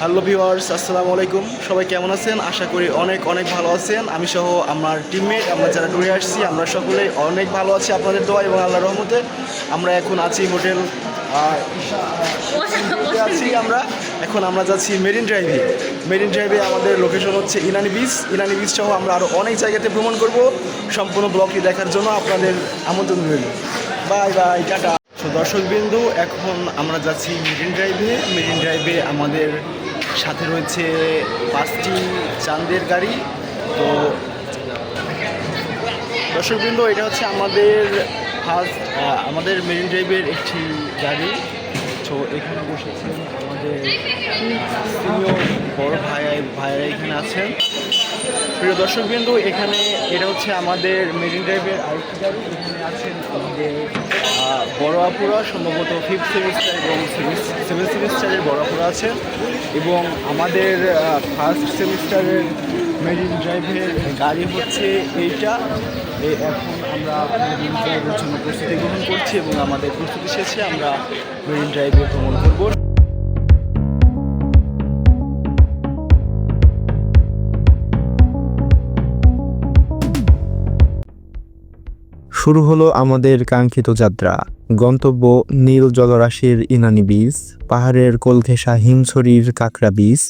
Hello viewers, আসসালামু আলাইকুম। সবাই কেমন আছেন? আশা করি অনেক অনেক ভালো আছেন। আমি সহ আমার টিমমেট আমরা যারা ঘুরে আসছি, আমরা সকলে অনেক ভালো আছি আপনাদের দোয়া এবং আল্লাহ রহমতে। আমরা এখন আছি হোটেল আছি আমরা। এখন আমরা যাচ্ছি মেরিন ড্রাইভে। মেরিন ড্রাইভে আমাদের লোকেশন হচ্ছে ইনানি বিচ ইনানি বিচ সহ আমরা আরও অনেক জায়গাতে ভ্রমণ করব। সম্পূর্ণ ব্লগটি দেখার জন্য আপনাদের আমন্ত্রণ রইল। Bye bye, tata. দর্শকবিন্দু, এখন আমরা যাচ্ছি মেরিন ড্রাইভে। মেরিন ড্রাইভে আমাদের সাথে রয়েছে পাঁচটি চাঁদের গাড়ি। তো দর্শকবৃন্দ, এটা হচ্ছে আমাদের ফার্স্ট আমাদের মেরিন ড্রাইভের একটি গাড়ি। তো এখানে বসেছেন আমাদের বড় ভাই ভাইয়েরা এখানে আছেন। প্রিয় দর্শকবৃন্দ, এখানে এটা হচ্ছে আমাদের মেরিন ড্রাইভের আরেকটি গাড়ি। এখানে আছেন আমাদের বড় আপুরা, সম্ভবত ফিফথ সেমিস্টার এবং সেভেন সেমিস্টারের বড় আপুরা আছেন এবং আমাদের ফার্স্ট সেমিস্টারের মেরিন ড্রাইভের গাড়ি হচ্ছে এইটা। এখন আমরা মেরিন ড্রাইভের জন্য প্রস্তুতি গ্রহণ করছি এবং আমাদের প্রস্তুতি শেষে আমরা মেরিন ড্রাইভে ভ্রমণ করব। শুরু হলো আমাদের কাঙ্ক্ষিত যাত্রা। গন্তব্য নীল জলরাশির ইনানি বীজ পাহাড়ের কোলঘেঁষা হিমছড়ির কাকড়া বীজ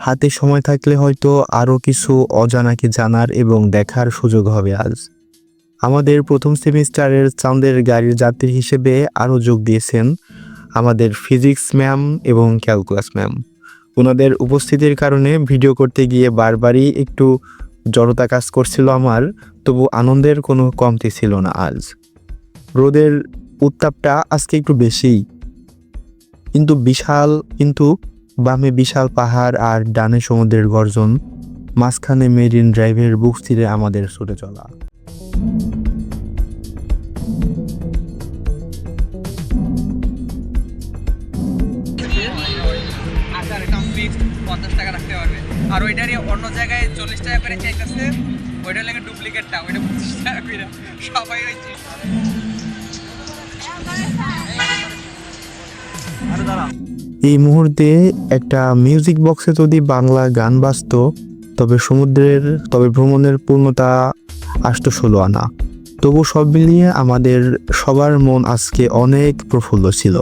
হাতে সময় থাকলে হয়তো আরও কিছু অজানাকে জানার এবং দেখার সুযোগ হবে আজ। আমাদের প্রথম সেমিস্টারের চাঁদের গাড়ির যাত্রী হিসেবে আরও যোগ দিয়েছেন আমাদের ফিজিক্স ম্যাম এবং ক্যালকুলাস ম্যাম। ওনাদের উপস্থিতির কারণে ভিডিও করতে গিয়ে বারবারই একটু জড়তা কাজ করছিল আমার, তবু আনন্দের কোনো কমতি ছিল না আজ। রোদের উত্তাপটা আজকে একটু বেশিই। কিন্তু বিশাল, কিন্তু বামে বিশাল পাহাড় আর ডানে সমুদ্রের গর্জন, মাঝখানে মেরিন ড্রাইভের বুক স্থিরে আমাদের ছুটে চলা। আর ওইটারই অন্য জায়গায় চল্লিশ টাকা করে চাইতেছে। ওইটার লাগে ডুপ্লিকেটটা ওইটা পঁচিশ টাকা করে। সবাই ওই এই মুহূর্তে একটা মিউজিক বক্সে যদি বাংলা গান বাজত, তবে সমুদ্রের, তবে ভ্রমণের পূর্ণতা আসতো ষোলো আনা। তবু সব মিলিয়ে আমাদের সবার মন আজকে অনেক প্রফুল্ল ছিল।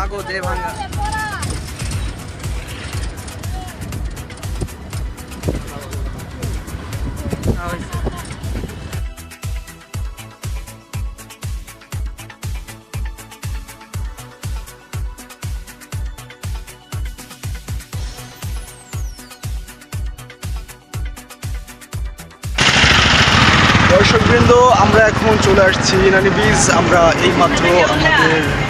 মাগো দে ভাঙ্গা দর্শকবৃন্দ আমরা এখন চলে আসছি ইনানি বীজ আমরা এইমাত্র আমাদের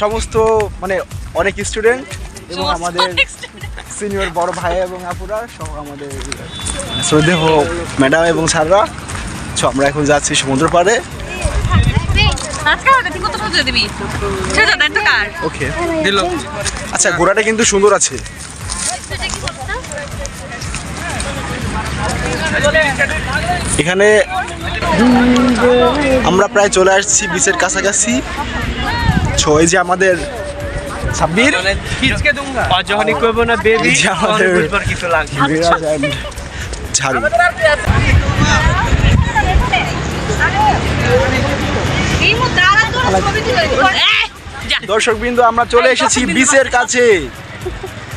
সমস্ত মানে অনেক স্টুডেন্ট এবং আমাদের সিনিয়র বড় ভাই এবং আপুরা সহ আমাদের শ্রদ্ধেয় ম্যাডাম এবং স্যাররা। তো আমরা এখন যাচ্ছি সমুদ্র পাড়ে। ওকে দিল। আচ্ছা ঘোড়াটা কিন্তু সুন্দর আছে। এখানে আমরা প্রায় চলে আসছি বিচের কাছাকাছি। ছো এই যে আমাদের সাব্বির? খিচকে দুঙ্গা আর যখনই করব না বেবি আমাদের বুঝবার কিছু লাগছে বিরাজ and ঝাড়ু। দর্শক বিন্দু আমরা চলে এসেছি বিচের কাছে।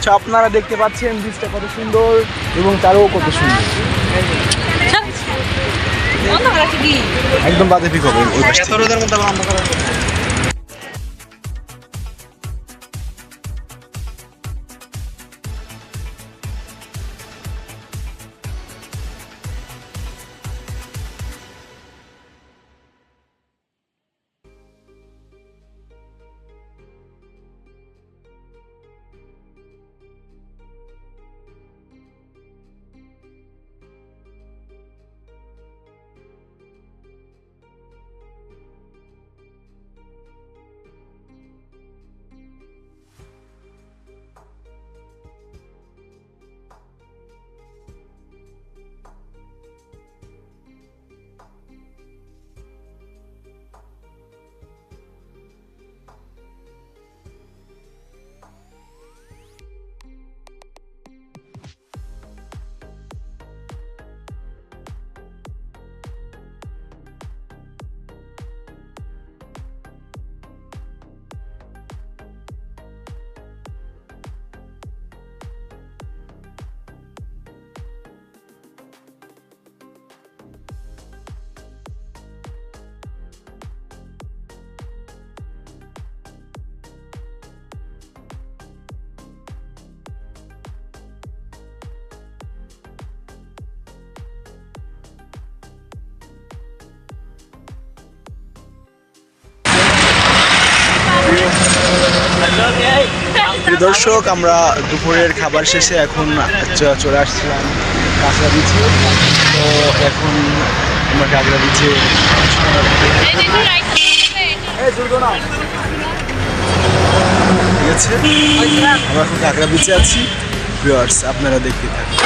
তো আপনারা দেখতে পাচ্ছেন বিচটা কত সুন্দর এবং তারও কত সুন্দর। একদম বাদে পিক হবে প্রিয় দর্শক, আমরা দুপুরের খাবার শেষে এখন চলে আসছিলাম কাঁকড়া বিচে তো এখন আমরা কাঁকড়া বিচে ঠিক আছে? আমরা এখন কাঁকড়া বিচে আছি আপনারা দেখতে থাকুন।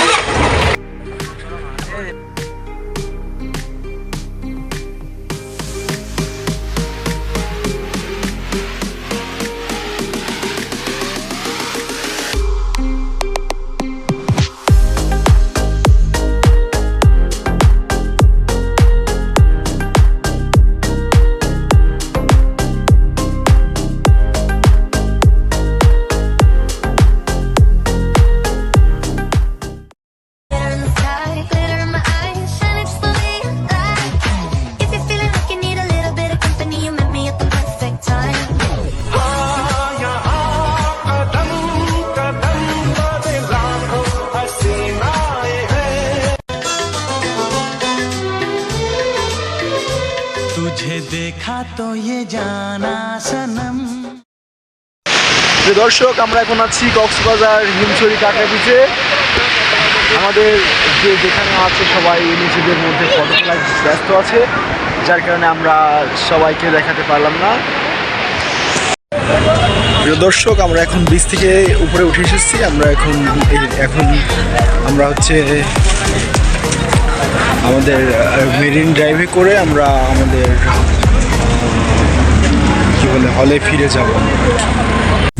देखा तो ये जाना सनम প্রিয় দর্শক আমরা এখন আছি কক্সবাজার হিমছড়ি কাঁকড়া বিচে আমাদের যে যেখানে আছে সবাই নিজেদের মধ্যে ফটো তোলায় ব্যস্ত আছে যার কারণে আমরা সবাইকে দেখাতে পারলাম না প্রিয় দর্শক আমরা এখন বিচ থেকে উপরে উঠে এসেছি আমরা এখন এই- এখন আমরা হচ্ছে আমাদের মেরিন ড্রাইভে করে আমরা আমাদের আহ, কি বলে হলে ফিরে যাব।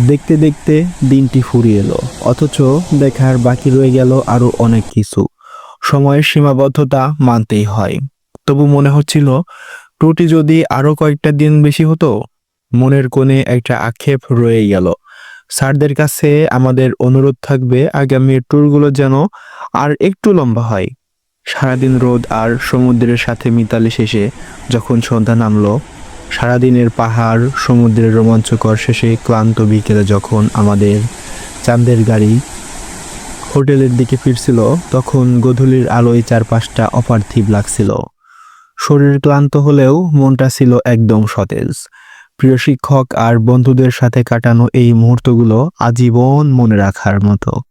দেখতে দেখতে দিনটি ফুরিয়ে এলো, অথচ দেখার বাকি রয়ে গেল আরও অনেক কিছু। সময়ের সীমাবদ্ধতা মানতেই হয়। তবু মনে হচ্ছিল টুটি যদি আরও কয়েকটা দিন বেশি হতো, মনের কোণে একটা আক্ষেপ রয়ে গেল। স্যারদের কাছে আমাদের অনুরোধ থাকবে, আগামী ট্যুরগুলো যেন আর একটু লম্বা হয়। সারাদিন রোদ আর সমুদ্রের সাথে মিতালি শেষে যখন সন্ধ্যা নামলো সারাদিনের পাহাড়, সমুদ্রের রোমাঞ্চকর শেষে ক্লান্ত বিকেলে যখন আমাদের চাঁদের গাড়ি হোটেলের দিকে ফিরছিল, তখন গধূলির আলোয় চারপাশটা অপার্থিব লাগছিল। শরীর ক্লান্ত হলেও মনটা ছিল একদম সতেজ। প্রিয় শিক্ষক আর বন্ধুদের সাথে কাটানো এই মুহূর্তগুলো আজীবন মনে রাখার মতো।